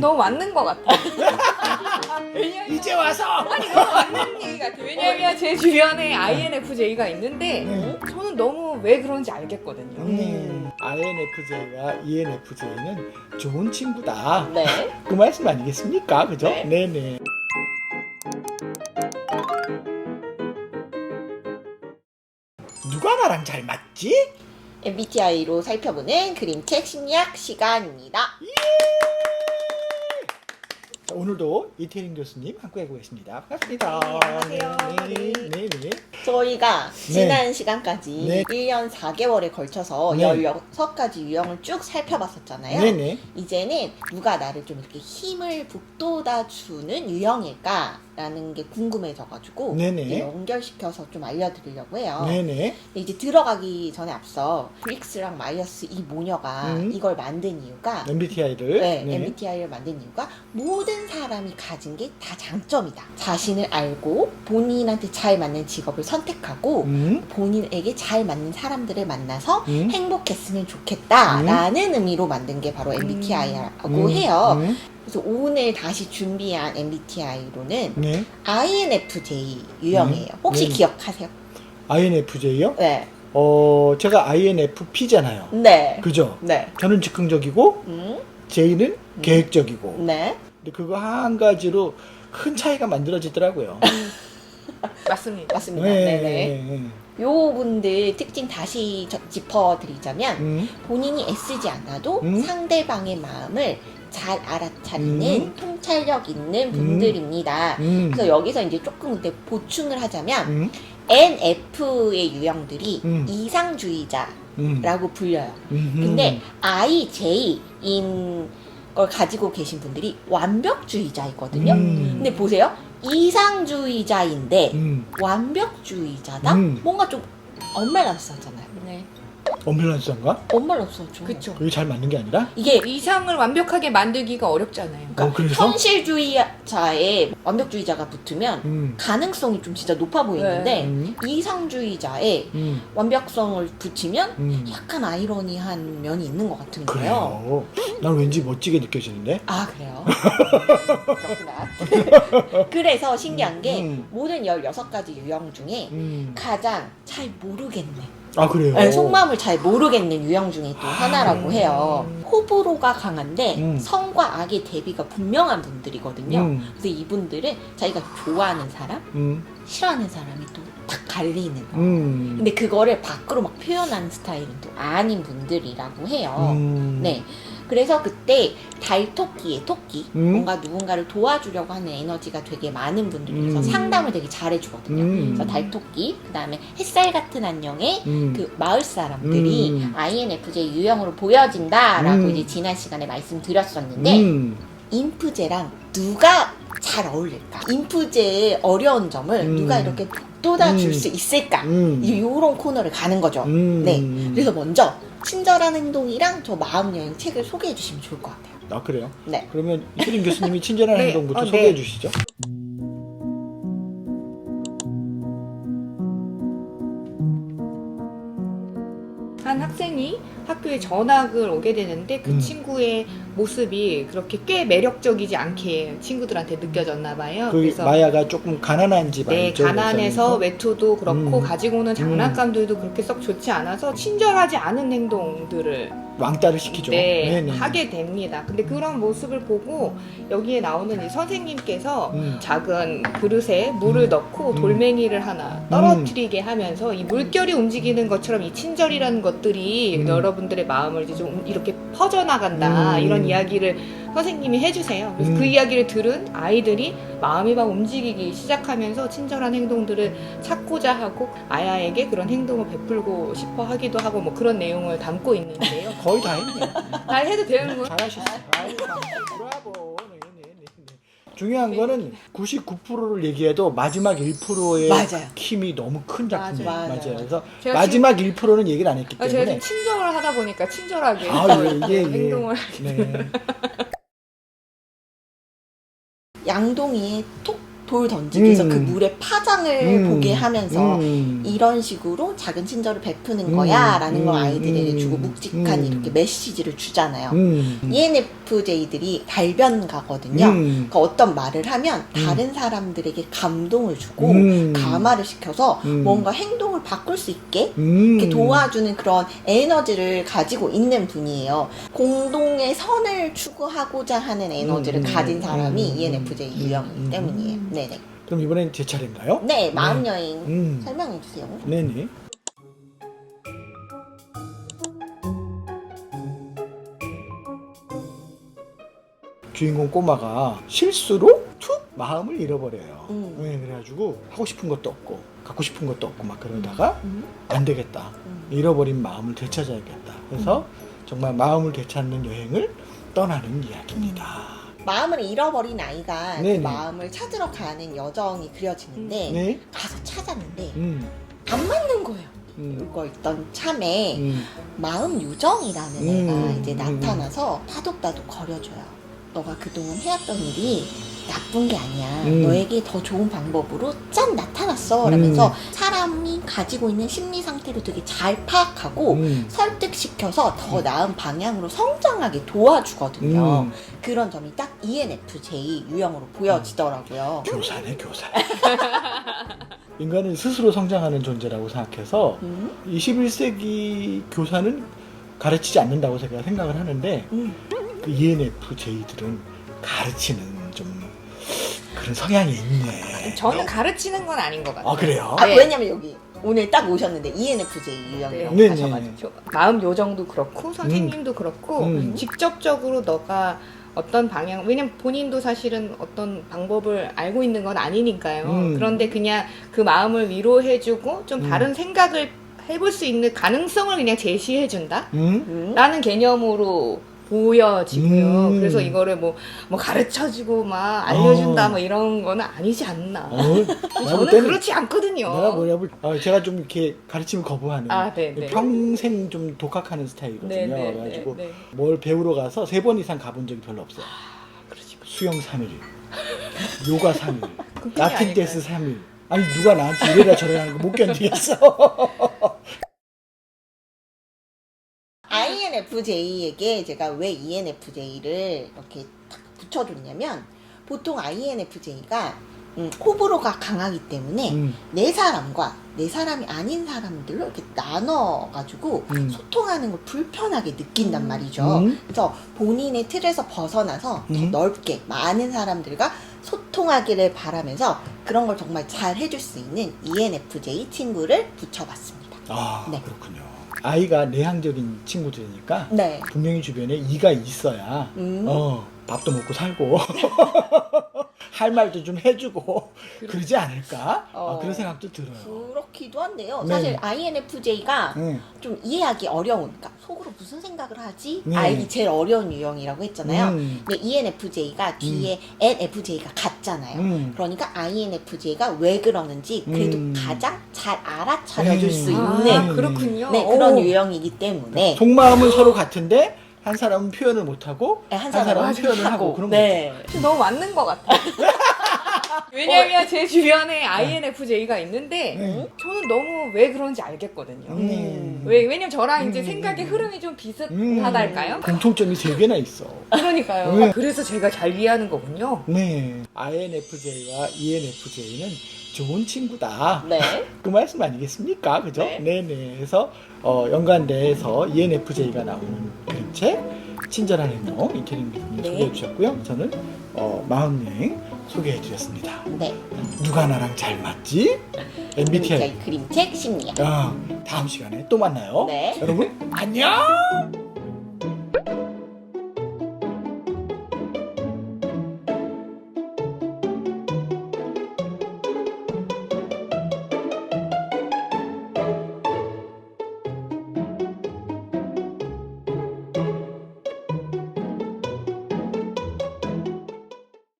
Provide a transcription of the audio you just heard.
너무 맞는 것 같아. 왜냐면 이제 와서. 아니 너무 맞는 얘기 같아. 왜냐면 제 주변에 INFJ가 있는데 네. 저는 너무 왜 그런지 알겠거든요. 음, INFJ와 ENFJ는 좋은 친구다. 네. 그 말씀 아니겠습니까? 그죠? 네. 네네. 누가 나랑 잘 맞지? MBTI로 살펴보는 그림책 심리학 시간입니다. 자, 오늘도 이태린 교수님 함께하고 계십니다. 반갑습니다. 네, 안녕하세요. 네, 네, 네. 저희가 지난 시간까지 네. 1년 4개월에 걸쳐서 네. 16가지 유형을 쭉 살펴봤었잖아요. 네, 네. 이제는 누가 나를 좀 이렇게 힘을 북돋아주는 유형일까 라는 게 궁금해져가지고 네네. 연결시켜서 좀 알려드리려고 해요. 네, 네. 근데 이제 들어가기 전에 앞서 브릭스랑 마이어스 이 모녀가 음. 이걸 만든 이유가 MBTI를 네, MBTI를 만든 이유가 모든 사람이 가진 게 다 장점이다. 자신을 알고 본인한테 잘 맞는 직업을 선택하고 음, 본인에게 잘 맞는 사람들을 만나서 음. 행복했으면 좋겠다라는 의미로 만든 게 바로 MBTI라고 해요. 음, 그래서 오늘 다시 준비한 MBTI로는 네. INFJ 유형이에요. 음. 혹시 네. 기억하세요? INFJ요? 네. 어, 제가 INFP잖아요. 네. 그죠? 네. 저는 즉흥적이고 음. J는 음. 계획적이고. 네. 근데 그거 한 가지로 큰 차이가 만들어지더라고요. 맞습니다. 맞습니다. 네. 네. 네. 요 분들 특징 다시 저- 짚어드리자면 음, 본인이 애쓰지 않아도 음. 상대방의 마음을 잘 알아차리는 음. 통찰력 있는 분들입니다. 음, 그래서 여기서 이제 조금 근데 보충을 하자면 음, NF의 유형들이 음. 이상주의자라고 음, 불려요. 음, 근데 IJ인 걸 가지고 계신 분들이 완벽주의자이거든요. 음. 근데 보세요. 이상주의자인데 음, 완벽주의자다? 음. 뭔가 좀 언밸런스하잖아요. 네. 언밸런스한가? 언밸런스하죠. 그쵸. 그게 잘 맞는 게 아니라? 이게 이상을 완벽하게 만들기가 어렵잖아요. 그러니까 어, 그래서? 현실주의자에 완벽주의자가 붙으면 음, 가능성이 좀 진짜 높아 보이는데 음, 이상주의자에 음, 완벽성을 붙이면 음. 약간 아이러니한 면이 있는 것 같은 거예요. 그래요. 난 왠지 멋지게 느껴지는데? 아 그래요? 그렇구나. 그래서 신기한 게 음. 모든 16가지 유형 중에 음. 가장 잘 모르겠네. 아, 그래요? 네, 속마음을 잘 모르겠는 유형 중에 또 하나라고 음. 해요. 호불호가 강한데 음. 성과 악의 대비가 분명한 분들이거든요. 음, 그래서 이분들은 자기가 좋아하는 사람, 음, 싫어하는 사람이 또 딱 갈리는 거. 음. 근데 그거를 밖으로 막 표현하는 스타일은 또 아닌 분들이라고 해요. 음. 네. 그래서 그때 달토끼의 토끼, 음. 뭔가 누군가를 도와주려고 하는 에너지가 되게 많은 분들이서 음. 상담을 되게 잘해주거든요. 음. 그래서 달토끼, 그 다음에 햇살 같은 안녕의 음. 그 마을 사람들이 음. INFJ 유형으로 보여진다라고 음. 이제 지난 시간에 말씀드렸었는데 음. 인프제랑 누가 잘 어울릴까? 인프제의 어려운 점을 음. 누가 이렇게 돋아줄 음. 수 있을까? 음. 이런 코너를 가는 거죠. 음. 네. 그래서 먼저 친절한 행동이랑 저 마음 여행 책을 소개해 주시면 좋을 것 같아요. 아, 그래요? 네. 그러면 이태린 교수님이 친절한 네. 행동부터 어, 네. 소개해 주시죠. 한 학생이 학교에 전학을 오게 되는데 그 음. 친구의 모습이 그렇게 꽤 매력적이지 않게 친구들한테 느껴졌나 봐요. 그 그래서 마야가 조금 가난한 집안 네, 가난해서 외투도 그렇고 음. 가지고 오는 장난감들도 그렇게 썩 좋지 않아서 친절하지 않은 행동들을 왕따를 시키죠. 네, 네네. 하게 됩니다. 근데 그런 모습을 보고 여기에 나오는 이 선생님께서 음. 작은 그릇에 물을 음. 넣고 음. 돌멩이를 하나 떨어뜨리게 하면서 이 물결이 움직이는 것처럼 이 친절이라는 것들이 음. 여러분들의 마음을 이제 좀 이렇게 퍼져나간다 음. 이런 이야기를 선생님이 해주세요. 그래서 음. 그 이야기를 들은 아이들이 마음이 막 움직이기 시작하면서 친절한 행동들을 찾고자 하고 아야에게 그런 행동을 베풀고 싶어 하기도 하고 뭐 그런 내용을 담고 있는데요. 거의 다 했네. 잘 해도 되는 거 잘하셨어요. 아유, 브라보. 네, 네. 중요한 거는 99%를 얘기해도 마지막 1%의 맞아요. 힘이 너무 큰 작품이에요. 맞아요. 맞아요. 그래서 제가 마지막 1%는 얘기를 안 했기 아, 제가 때문에. 좀 친절을 하다 보니까 친절하게 아, 예, 예, 예. 행동을 네. 양동이의 톡 돌 던지기 해서 음. 그 물의 파장을 음. 보게 하면서 음. 이런 식으로 작은 친절을 베푸는 음. 거야 라는 걸 음. 아이들에게 주고 음. 묵직한 음. 이렇게 메시지를 주잖아요. 음. ENFJ들이 달변가거든요. 음. 그러니까 어떤 말을 하면 다른 사람들에게 감동을 주고 음. 감화를 시켜서 음. 뭔가 행동 을 바꿀 수 있게 음. 이렇게 도와주는 그런 에너지를 가지고 있는 분이에요. 공동의 선을 추구하고자 하는 에너지를 음. 가진 사람이 음. ENFJ 음. 유형이기 음. 때문이에요. 네네. 그럼 이번엔 제 차례인가요? 네, 마음 여행 음. 설명해 주세요. 네네. 주인공 꼬마가 실수로 툭 마음을 잃어버려요. 음. 네, 그래가지고 하고 싶은 것도 없고 갖고 싶은 것도 없고 막 그러다가 음. 안 되겠다. 음. 잃어버린 마음을 되찾아야겠다. 그래서 정말 마음을 되찾는 여행을 떠나는 이야기입니다. 마음을 잃어버린 아이가 그. 마음을 찾으러 가는 여정이 그려지는데 네. 가서 찾았는데 음. 안 맞는 거예요. 음. 울고 있던 참에 음. 마음 요정이라는 음. 애가 이제 음. 나타나서 타독타독 거려줘요. 너가 그동안 해왔던 일이 나쁜 게 아니야. 음. 너에게 더 좋은 방법으로 짠 나타났어. 라면서 음. 사람이 가지고 있는 심리 상태를 되게 잘 파악하고 음. 설득시켜서 더 나은 방향으로 성장하게 도와주거든요. 음. 그런 점이 딱 ENFJ 유형으로 보여지더라고요. 교사네 교사. 인간은 스스로 성장하는 존재라고 생각해서 음? 21세기 교사는 가르치지 않는다고 제가 생각을 하는데 음. 그 ENFJ들은 가르치는 좀 그런 성향이 있네. 저는 가르치는 건 아닌 것 같아요. 아 그래요? 아, 네. 왜냐면 여기 오늘 딱 오셨는데 E ENFJ 유형이라고 네, 하셔가지고. 저- 마음 요정도 그렇고 선생님도 그렇고 음. 직접적으로 너가 어떤 방향 왜냐면 본인도 사실은 어떤 방법을 알고 있는 건 아니니까요. 음. 그런데 그냥 그 마음을 위로해주고 좀 음. 다른 생각을 해볼 수 있는 가능성을 그냥 제시해준다. 음? 음? 라는 개념으로 보여지고요. 음. 그래서 이거를 뭐, 뭐 가르쳐주고 막 알려준다 어. 뭐 이런 거는 아니지 않나. 어, 내가 볼 저는 때는 그렇지 않거든요. 내가 뭐냐면 아, 제가 좀 이렇게 가르침을 거부하는 아, 네, 네. 평생 좀 독학하는 스타일이거든요. 네, 네, 네, 그래가지고 네. 뭘 배우러 가서 세 번 이상 가본 적이 별로 없어요. 그러시고. 수영 3일, 요가 3일, 그뿐이 라틴 댄스 아닐까요? 3일. 아니 누가 나한테 이래라 저래라 하는 거 못 견디겠어. INFJ에게 제가 왜 ENFJ를 이렇게 딱 붙여줬냐면 보통 INFJ가 음, 호불호가 강하기 때문에 음, 내 사람과 내 사람이 아닌 사람들로 이렇게 나눠가지고 음. 소통하는 걸 불편하게 느낀단 말이죠. 음. 그래서 본인의 틀에서 벗어나서 더 음. 넓게 많은 사람들과 소통하기를 바라면서 그런 걸 정말 잘 해줄 수 있는 ENFJ 친구를 붙여봤습니다. 아 네. 그렇군요. 아이가 내향적인 친구들이니까 네. 분명히 주변에 이가 있어야 음. 어 밥도 먹고 살고 할 말도 좀 해주고 그러 지 않을까 어. 아, 그런 생각도 들어요. 그렇기도 한데요. 네. 사실 INFJ가 응. 좀 이해하기 어려운, 그러니까 속으로 무슨 생각을 하지? 네. 알기 제일 어려운 유형이라고 했잖아요. 음. 근데 ENFJ가 뒤에 NFJ가 같잖아요. 음. 그러니까 INFJ가 왜 그러는지 그래도 음. 가장 잘 알아차려줄 음. 수 아, 있는 그렇군요. 네, 그런 오. 유형이기 때문에 속마음은 서로 같은데 한 사람은 표현을 못하고 네, 한한 사람은 사람은 표현을 하고 그런 네. 너무 맞는 것 같아요. 왜냐면 제 주변에 INFJ가 있는데 네. 저는 너무 왜 그런지 알겠거든요. 음. 왜, 왜냐면 저랑 이제 음. 생각의 흐름이 좀 음. 비슷하달까요? 공통점이 세 개나 있어. 그러니까요. 네. 그래서 제가 잘 이해하는 거군요. 네. INFJ와 ENFJ는 좋은 친구다. 네. 그 말씀 아니겠습니까? 그죠? 네. 네 네. 그래서 어, 연관대에서 ENFJ가 나오는 그림책 친절한 행동 이태림님이 네. 소개해 주셨고요. 저는 어, 마음여행 소개해 드렸습니다. 네. 누가 나랑 잘 맞지? MBTI. MBTI 그림책 심리학. 아, 다음 시간에 또 만나요. 네. 여러분 안녕.